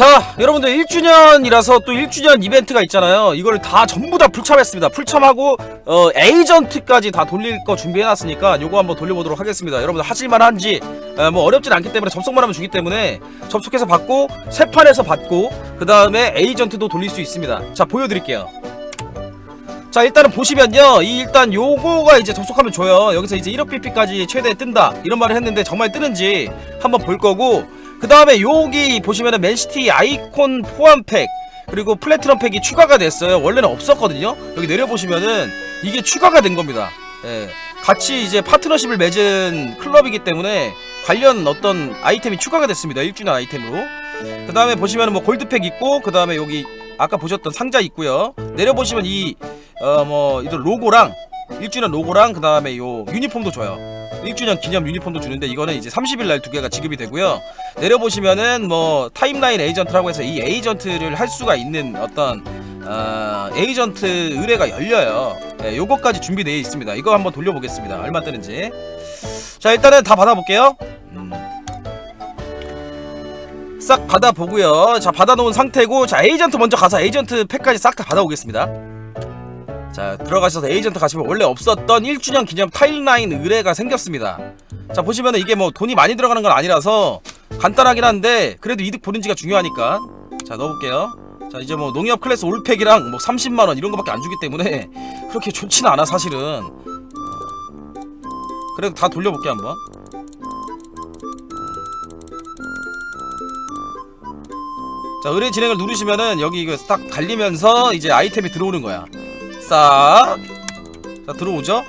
자 여러분들 1주년이라서 또 1주년 이벤트가 있잖아요. 이걸 다 전부 다 풀참했습니다. 풀참하고 어, 에이전트까지 다 돌릴 거 준비해놨으니까 요거 한번 돌려보도록 하겠습니다. 여러분들 하실만한지 어, 뭐 어렵진 않기 때문에 접속만 하면 주기 때문에 접속해서 받고 세 판에서 받고 그 다음에 에이전트도 돌릴 수 있습니다. 자 보여드릴게요. 자 일단은 보시면요. 이 일단 요거가 이제 접속하면 줘요. 여기서 이제 1억 BP까지 최대 뜬다. 이런 말을 했는데 정말 뜨는지 한번 볼 거고 그 다음에 여기 보시면은 맨시티 아이콘 포함팩 그리고 플래티넘 팩이 추가가 됐어요. 원래는 없었거든요. 여기 내려보시면은 이게 추가가 된 겁니다. 예. 같이 이제 파트너십을 맺은 클럽이기 때문에 관련 어떤 아이템이 추가가 됐습니다. 1주년 아이템으로. 그 다음에 보시면은 뭐 골드팩 있고 그 다음에 여기 아까 보셨던 상자 있고요. 내려보시면 이 어뭐 이들 로고랑 1주년 로고랑 그 다음에 요 유니폼도 줘요 1주년 기념 유니폼도 주는데 이거는 이제 30일 날 두 개가 지급이 되고요. 내려보시면은 뭐 타임라인 에이전트라고 해서 이 에이전트를 할 수가 있는 어떤 어, 에이전트 의뢰가 열려요. 예, 요거까지 준비되어 있습니다. 이거 한번 돌려보겠습니다. 얼마 뜨는지. 자 일단은 다 받아볼게요. 음. 싹 받아보고요. 자 받아놓은 상태고 자 에이전트 먼저 가서 에이전트 팩까지 싹 다 받아오겠습니다 자 들어가셔서 에이전트 가시면 원래 없었던 1주년 기념 타임라인 의뢰가 생겼습니다. 자 보시면은 이게 뭐 돈이 많이 들어가는 건 아니라서 간단하긴 한데 그래도 이득 보는지가 중요하니까. 자 넣어볼게요. 자 이제 뭐 농협 클래스 올팩이랑 뭐 30만원 이런 거밖에 안 주기 때문에 그렇게 좋지는 않아 사실은. 그래도 다 돌려볼게 한번. 자 의뢰 진행을 누르시면은 여기 이거 딱 달리면서 이제 아이템이 들어오는 거야 싹. 자, 들어오죠?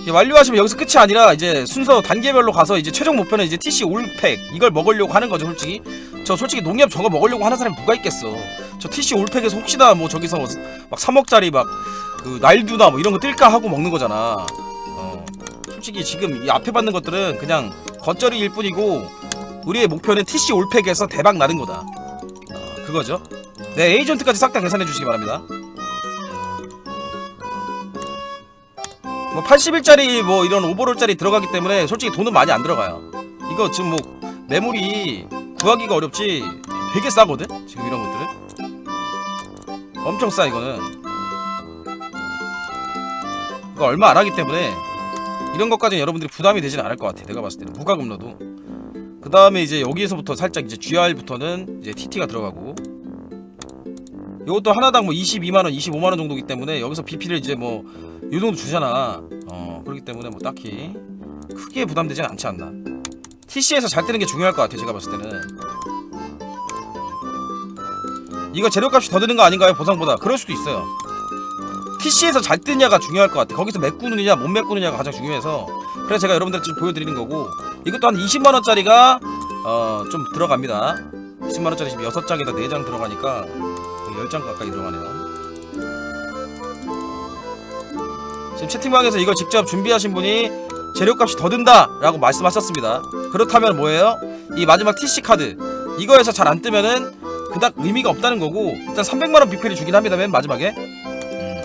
이제 완료하시면 여기서 끝이 아니라 이제 순서 단계별로 가서 이제 최종 목표는 이제 TC 올팩 이걸 먹으려고 하는 거죠, 솔직히. 저 솔직히 농협 저거 먹으려고 하는 사람이 누가 있겠어. 저 TC 올팩에서 혹시나 뭐 저기서 막 3억짜리 막 그 날두나 뭐 이런 거 뜰까 하고 먹는 거잖아. 어. 솔직히 지금 이 앞에 받는 것들은 그냥 겉절이일 뿐이고 우리의 목표는 TC 올팩에서 대박 나는 거다. 어, 그거죠. 네, 에이전트까지 싹 다 계산해 주시기 바랍니다. 뭐 80일짜리 뭐 이런 오버롤짜리 들어가기 때문에 솔직히 돈은 많이 안 들어가요. 이거 지금 뭐 매물이 구하기가 어렵지 되게 싸거든. 지금 이런 것들은 엄청 싸 이거는. 이거 얼마 안 하기 때문에 이런 것까지는 여러분들이 부담이 되진 않을 것 같아. 내가 봤을 때는 무과금로도. 그 다음에 이제 여기에서부터 살짝 이제 GR부터는 이제 TT가 들어가고. 이것도 하나당 뭐 22만원, 25만원 정도기 때문에 여기서 BP를 이제 뭐 이 정도 주잖아. 어, 그렇기 때문에 뭐 딱히 크게 부담되진 않지 않나. TC에서 잘 뜨는 게 중요할 것 같아, 제가 봤을 때는. 이거 재료값이 더 드는 거 아닌가요, 보상보다? 그럴 수도 있어요. TC에서 잘 뜨냐가 중요할 것 같아. 거기서 메꾸느냐, 못 메꾸느냐가 가장 중요해서. 그래서 제가 여러분들 좀 보여드리는 거고. 이것도 한 20만원짜리가, 어, 좀 들어갑니다. 20만원짜리 지금 6장에다 4장 들어가니까 10장 가까이 들어가네요. 지금 채팅방에서 이걸 직접 준비하신 분이 재료값이 더 든다 라고 말씀하셨습니다. 그렇다면 뭐예요? 이 마지막 TC 카드 이거에서 잘 안 뜨면은 그닥 의미가 없다는 거고 일단 300만 원 비필이 주긴 합니다. 맨 마지막에 음.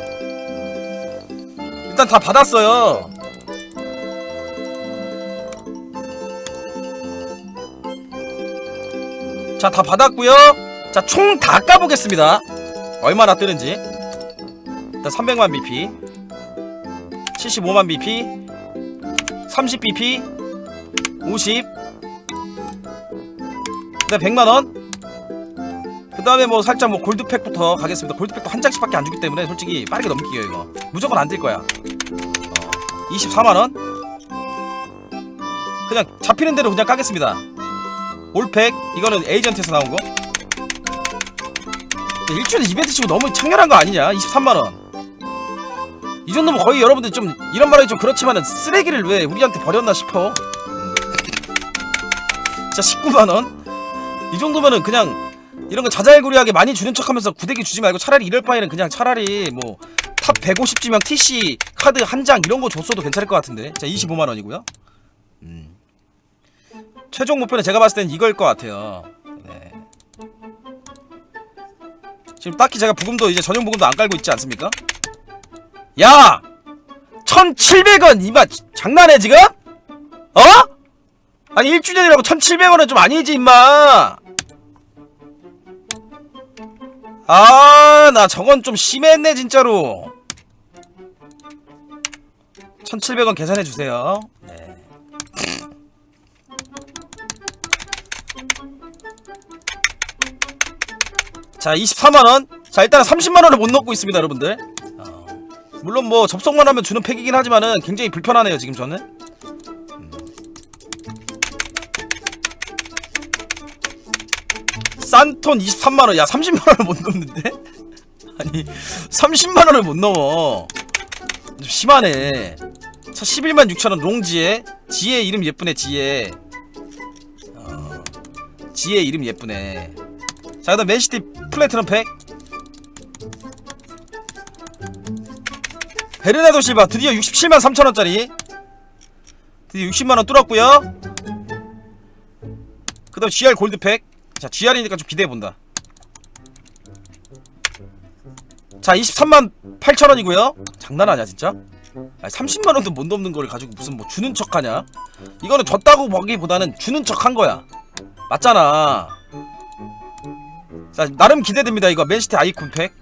일단 다 받았어요. 자 다 받았고요. 자 총 다 까보겠습니다. 얼마나 뜨는지. 일단 300만 BP 75만 BP 30 BP 50 그다음 100만원. 그 다음에 뭐 살짝 뭐 골드팩부터 가겠습니다. 골드팩도 한 장씩밖에 안 주기 때문에 솔직히 빠르게 넘기게요 이거. 무조건 안뜰 거야. 어, 24만원. 그냥 잡히는 대로 그냥 까겠습니다. 올팩. 이거는 에이전트에서 나온 거 일주일에 이벤트 치고 너무 창렬한 거 아니냐 23만원 이 정도면 거의 여러분들 좀 이런 말하기 좀 그렇지만은 쓰레기를 왜 우리한테 버렸나 싶어. 음. 진짜 19만 원? 이 정도면은 그냥 이런 거 자잘구리하게 많이 주는 척하면서 구데기 주지 말고 차라리 이럴 바에는 그냥 차라리 뭐 탑 150지명 TC 카드 한 장 이런 거 줬어도 괜찮을 것 같은데. 자 25만 원이고요. 음. 최종 목표는 제가 봤을 땐 이걸 것 같아요. 지금 딱히 제가 부금도 이제 전용 부금도 안 깔고 있지 않습니까? 야! 1700원 이마 장난해 지금? 어? 아니 1주년이라고 1700원은 좀 아니지 임마 아, 나 저건 좀 심했네, 진짜로. 1,700원 계산해 주세요. 자, 24만원. 자, 일단 30만원을 못 넣고 있습니다, 여러분들. 어, 물론 뭐 접속만 하면 주는 팩이긴 하지만은 굉장히 불편하네요, 지금 저는. 음. 싼톤 23만원. 야, 30만원을 못 넣는데? 아니, 30만원을 못 넘어. 좀 심하네. 자, 11만 6천원 롱지에. 지혜 이름 예쁘네, 지혜. 어, 지혜 이름 예쁘네. 자, 그다음 맨시티 플래티넘 팩. 베르나도 실바 드디어 67만 3천원짜리. 드디어 60만원 뚫었고요 그 다음 GR 골드팩. 자, GR이니까 좀 기대해본다. 자, 23만 8천원이고요 장난 아니야, 진짜? 아니, 30만원도 못 넘는 걸 가지고 무슨 뭐 주는 척 하냐? 이거는 졌다고 보기보다는 주는 척한 거야. 맞잖아. 자, 나름 기대됩니다, 이거. 맨시티 아이콘 팩.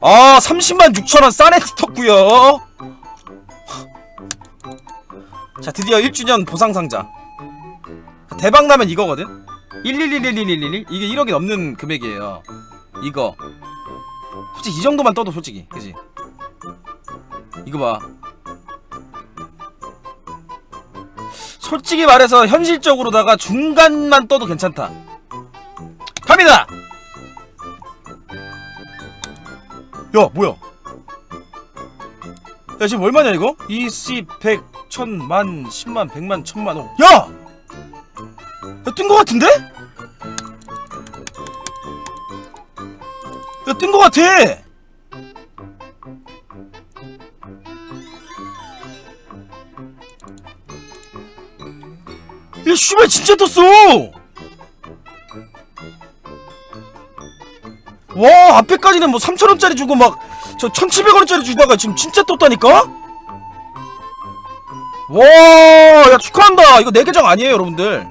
아, 30만 6천원 싸네 스톱구요 자, 드디어 1주년 보상 상자. 대박 나면 이거거든? 111111111 이게 1억이 넘는 금액이에요. 이거. 솔직히 이 정도만 떠도 솔직히. 그지? 이거 봐. 솔직히 말해서 현실적으로다가 중간만 떠도 괜찮다. 갑니다! 야, 뭐야? 야, 지금 얼마냐, 이거? 20, 100, 1000, 만, 10만, 100만, 1000만, 원. 야! 야, 뜬거 같은데? 야, 뜬 거 같아! 씨발, 진짜 떴어! 와, 앞에까지는 뭐 3,000원짜리 주고 막, 저 1,700원짜리 주다가 지금 진짜 떴다니까? 와, 야, 축하한다! 이거 내 계정 아니에요, 여러분들.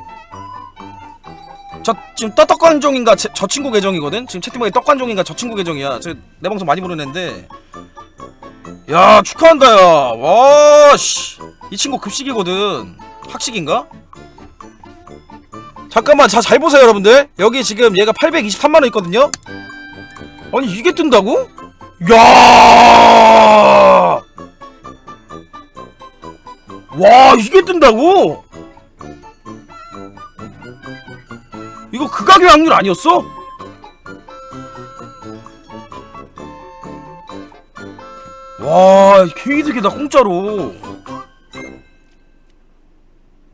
저, 지금 떡떡관종인가, 제- 저 친구 계정이거든? 지금 채팅방에 떡관종인가 저 친구 계정이야. 저, 내 방송 많이 보는 애인데. 야, 축하한다, 야. 와, 씨. 이 친구 급식이거든. 학식인가? 잠깐만, 자, 잘 보세요, 여러분들. 여기 지금 얘가 823만원 있거든요? 아니, 이게 뜬다고? 야! 와, 이게 뜬다고? 이거 그 가격 확률 아니었어? 와, 개이득이다, 공짜로.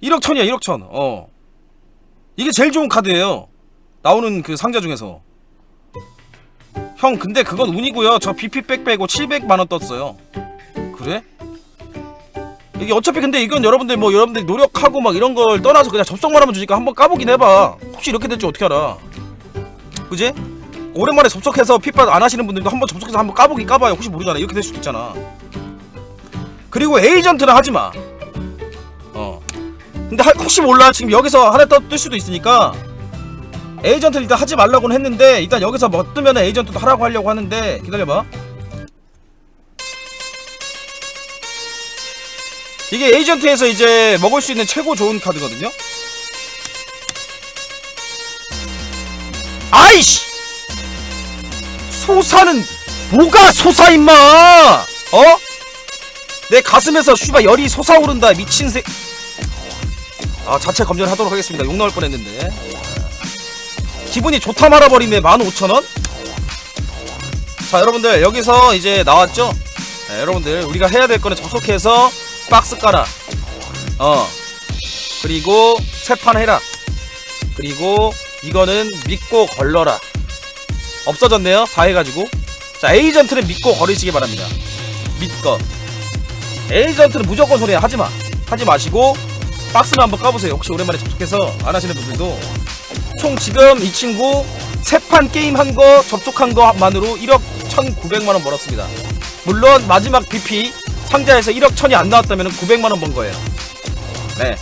1억 천이야, 1억 천. 어. 이게 제일 좋은 카드예요. 나오는 그 상자 중에서. 형, 근데 그건 운이고요. 저 BP백 빼고 700만 원 떴어요. 그래? 이게 어차피 근데 이건 여러분들 뭐 여러분들 노력하고 막 이런 걸 떠나서 그냥 접속만 하면 주니까 한번 까보긴 해봐. 혹시 이렇게 될지 어떻게 알아? 그지? 오랜만에 접속해서 핏밭 안 하시는 분들도 한번 접속해서 한번 까보긴 까봐요. 혹시 모르잖아. 이렇게 될 수도 있잖아. 그리고 에이전트는 하지 마. 어. 근데 하- 혹시 몰라 지금 여기서 하나 떠 뜰 수도 있으니까 에이전트 일단 하지 말라고는 했는데 일단 여기서 뭐 뜨면 에이전트도 하라고 하려고 하는데 기다려봐. 이게 에이전트에서 이제 먹을 수 있는 최고 좋은 카드거든요. 아이씨! 소사는 뭐가 소사 임마! 어? 내 가슴에서 슈바 열이 솟아오른다 미친 새. 아 자체 검열하도록 하겠습니다. 욕 나올 뻔했는데. 기분이 좋다 말아버리네. 15,000원? 자 여러분들 여기서 이제 나왔죠? 네, 여러분들 우리가 해야 될 거는 접속해서 박스 깔아. 어. 그리고 세판 해라. 그리고 이거는 믿고 걸러라. 없어졌네요 다 해가지고. 자 에이전트는 믿고 걸으시기 바랍니다. 믿거 에이전트는 무조건 소리 하지마. 하지 마시고 박스만 한번 까보세요 혹시 오랜만에 접속해서 안 하시는 분들도 총 지금 이 친구 세 판 게임 한 거 접속한 거만으로 1억 1,900만 원 벌었습니다. 물론 마지막 BP 상자에서 1억 1천이 안 나왔다면 900만 원 번 거예요. 네.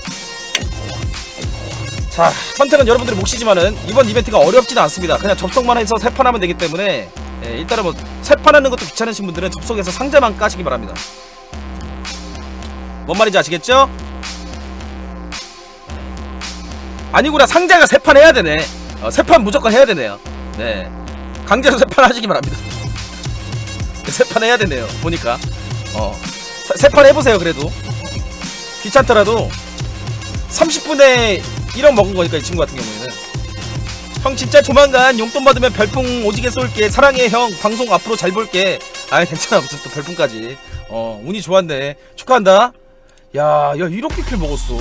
자 선택은 여러분들의 몫이지만은 이번 이벤트가 어렵지는 않습니다 그냥 접속만 해서 세 판 하면 되기 때문에 예, 일단은 뭐 세 판 하는 것도 귀찮으신 분들은 접속해서 상자만 까시기 바랍니다 뭔 말인지 아시겠죠? 아니구나. 상자가 세 판 해야 되네. 어, 세판 무조건 해야 되네요. 네. 강제로 세 판 하시기 바랍니다. 세 판 해야 되네요. 보니까. 어 세 판 해보세요 그래도. 귀찮더라도 30분에 1억 먹은 거니까 이 친구 같은 경우에는. 형 진짜 조만간 용돈 받으면 별풍 오지게 쏠게. 사랑해 형. 방송 앞으로 잘 볼게. 아 괜찮아. 무슨 또 별풍까지. 어 운이 좋았네. 축하한다. 야 야 이렇게 킬 먹었어